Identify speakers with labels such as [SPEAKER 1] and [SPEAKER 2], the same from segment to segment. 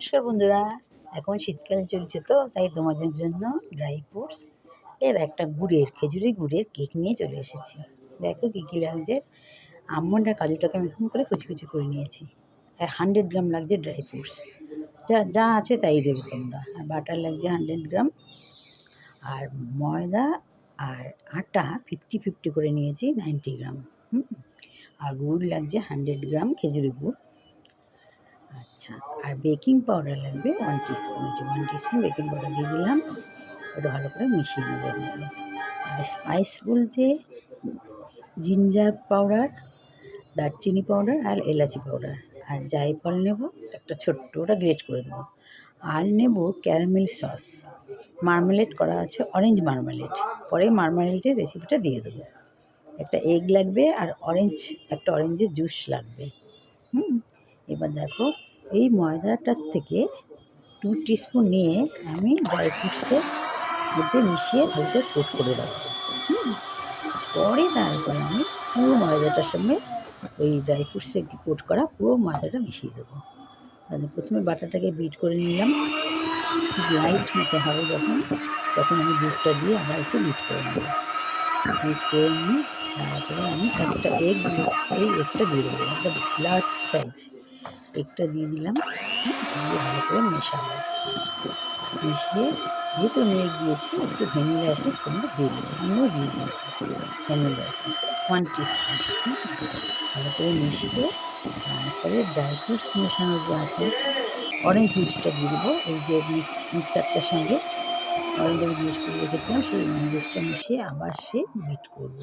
[SPEAKER 1] নমস্কার বন্ধুরা, এখন শীতকাল চলছে তো, তাই তোমাদের জন্য ড্রাই ফ্রুটস এর একটা গুড়ের, খেজুরি গুড়ের কেক নিয়ে চলে এসেছি। দেখো কী কী লাগছে। আমন্ড আর কাজুটাকে আমি এরকম করে কুচি কুচি করে নিয়েছি। আর হান্ড্রেড গ্রাম লাগছে ড্রাই ফ্রুটস যা যা আছে তাই দেবে তোমরা। আর বাটার লাগছে হান্ড্রেড গ্রাম আর ময়দা আর আটা ফিফটি ফিফটি করে নিয়েছি নাইনটি গ্রাম হুম। আর গুড় লাগছে হান্ড্রেড গ্রাম খেজুরি গুড়। আচ্ছা আর বেকিং পাউডার লাগবে ওয়ান টিস্পুন হচ্ছে ওয়ান টিস্পুন বেকিং পাউডার দিয়ে দিলাম। ওটা ভালো করে মিশিয়ে মধ্যে আর স্পাইস বলতে জিঞ্জার পাউডার দারচিনি পাউডার আর এলাচি পাউডার আর জায়ফল নেব, একটা ছোট্ট ওটা গ্রেট করে দেবো। আর নেব ক্যারামেল সস মার্মালেট করা আছে অরেঞ্জ মার্মালেট পরে মার্মালেটের রেসিপিটা দিয়ে দেবো। একটা এগ লাগবে আর অরেঞ্জ একটা অরেঞ্জের জুস লাগবে। হুম, এবার দেখো এই ময়দাটার থেকে টু টিস্পুন নিয়ে আমি ড্রাই ফ্রুটসের মধ্যে মিশিয়ে হালকা কোট করে রাখব। পরে তারপরে আমি পুরো ময়দাটার সঙ্গে ওই ড্রাই ফ্রুটসে কোট করা পুরো ময়দাটা মিশিয়ে দেবো। তাহলে প্রথমে বাটাটাকে বিট করে নিলাম। লাইট নিতে হবে যখন, তখন আমি দুধটা দিয়ে আবার একটু বিট করে নেব। বিট করে নিয়ে তারপরে আমি একটা এগ এই এগটা দিয়ে দেবো, একটা লার্জ সাইজ এগটা দিয়ে দিলাম। ভালো করে মেশাবো। মিশিয়ে যেহেতু এগ দিয়েছি একটু ভ্যানিলা এসেন্স সঙ্গে দিয়ে দেবো। আমিও দিয়ে দিয়েছি ভ্যানিলা এসেন্স ওয়ান টিস্পুন ভালো করে মিশিয়ে তারপরে ড্রাই ফ্রুটস মেশানো যে আছে অরেঞ্জ জুসটা দিয়ে দেবো। এই যে মিক্স মিক্সারটার সঙ্গে অরেঞ্জ আমি জুস করে রেখেছিলাম, সেই জুসটা মিশিয়ে আবার সে বিট করব।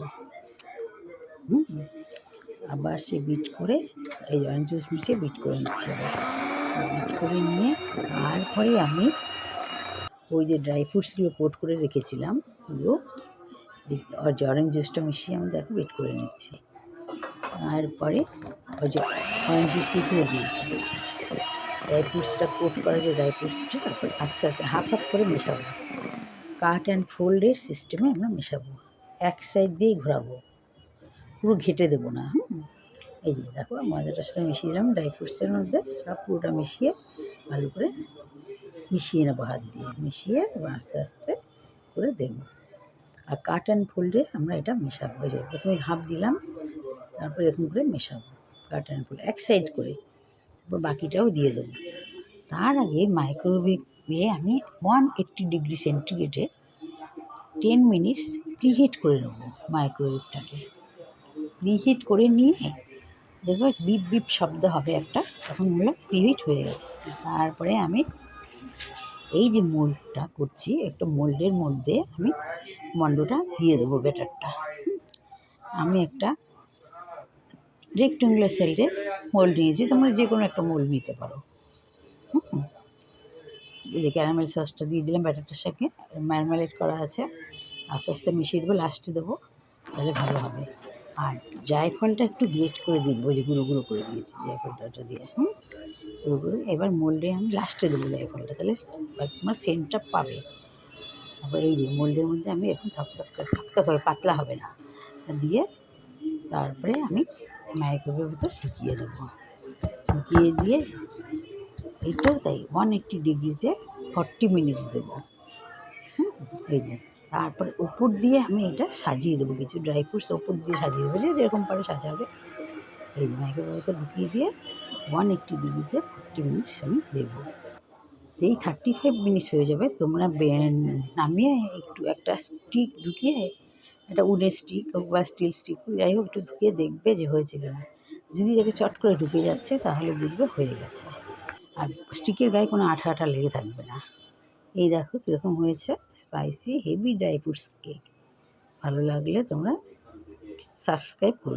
[SPEAKER 1] হুম? আবার সে বিট করে এই অরেঞ্জ জুস মিশিয়ে বিট করে নিচ্ছি বিট করে নিয়ে তারপরে আমি ওই যে ড্রাই ফ্রুটসগুলো কোট করে রেখেছিলাম, ওগুলো ওই যে অরেঞ্জ জুসটা মিশিয়ে আমি দেখো বিট করে নিচ্ছি। তারপরে ওই যে অরেঞ্জ জুস দিয়ে দিয়েছি। ড্রাই ফ্রুটসটা কোট করা যে ড্রাই ফ্রুটসটা তারপরে আস্তে আস্তে হাফ হাফ করে মেশাবো। কাট অ্যান্ড ফোল্ডের সিস্টেমে আমরা মেশাবো। এক সাইড দিয়েই ঘোরাবো। পুরো ঘেটে দেবো না, হুম? এই যে দেখো, ময়দাটার সাথে মিশিয়ে দিলাম ড্রাই ফ্রুটসের মধ্যে সব পুরোটা মিশিয়ে ভালো করে মিশিয়ে নেব হাত দিয়ে, মিশিয়ে আস্তে আস্তে করে দেবো। আর কাট অ্যান্ড ফোল্ডে আমরা এটা মেশাবো, এই যে প্রথমে হাফ দিলাম, তারপর এরকম করে মেশাবো কাট অ্যান্ড ফোল্ড এক সাইড করে, তারপর বাকিটাও দিয়ে দেবো। তার আগে মাইক্রোওয়েভে আমি ওয়ান এইট্টি ডিগ্রি সেন্টিগ্রেডে টেন মিনিটস প্রিহিট করে নেব মাইক্রোওয়েভটাকে প্রিহিট করে নিয়ে দেখবে বিপ বিপ শব্দ হবে একটা, তখন হলো প্রিহিট হয়ে গেছে। তারপরে আমি এই যে মোল্ডটা করছি, একটা মোল্ডের মধ্যে আমি মন্ডটা দিয়ে দেবো ব্যাটারটা। আমি একটা রেক্টেঙ্গুলার সাইডে মোল্ড নিয়েছি, তোমরা যে কোনো একটা মোল্ড নিতে পারো। এই যে ক্যারামেল সসটা দিয়ে দিলাম ব্যাটারটার সাথে ম্যারমালেট করা আছে। আস্তে আস্তে মিশিয়ে দেবো লাস্টে দেবো, তাহলে ভালো হবে। আর জায়ফলটা একটু গ্রেট করে দিয়ে দেবো যে গুঁড়ো গুঁড়ো করে দিয়েছি জায়ফলটা দিয়ে, হুম? গুঁড়ো গুঁড়ো। এবার মোল্ডে আমি লাস্টে দেবো জায়ফলটা, তাহলে তোমার সেন্টটা পাবে। তারপর এই যে মোল্ডের মধ্যে আমি এখন থকথক থকথক হবে পাতলা হবে না দিয়ে তারপরে আমি মাইক্রোওয়েভের ভিতর ঢুকিয়ে দেবো। ঢুকিয়ে দিয়ে এটাও তাই ওয়ান এইট্টি ডিগ্রিতে ফর্টি মিনিটস দেবো। হুম? এই যে তারপরে উপর দিয়ে আমি এটা সাজিয়ে দেবো, কিছু ড্রাই ফ্রুটস ওপর দিয়ে সাজিয়ে দেবো, যে যেরকম পারে সাজাবে। এই যে মাইক্রোওয়েভে ঢুকিয়ে দিয়ে ওয়ান এইট্টি ডিগ্রিতে ফর্টি মিনিটস আমি দেবো। এই থার্টি ফাইভ মিনিটস হয়ে যাবে, তোমরা নামিয়ে একটু একটা স্টিক ঢুকিয়ে, একটা উডের স্টিক হোক বা স্টিল স্টিক যাই হোক, একটু ঢুকিয়ে দেখবে যে হয়েছে কিনা। যদি দেখে চট করে ঢুকে যাচ্ছে, তাহলে বুঝবে হয়ে গেছে। আর স্টিকের গায়ে কোনো আঠা আঠা লেগে থাকবে না। এই দেখো কীরকম হয়েছে spicy heavy dry fruits cake ভালো লাগলে তোমরা সাবস্ক্রাইব করে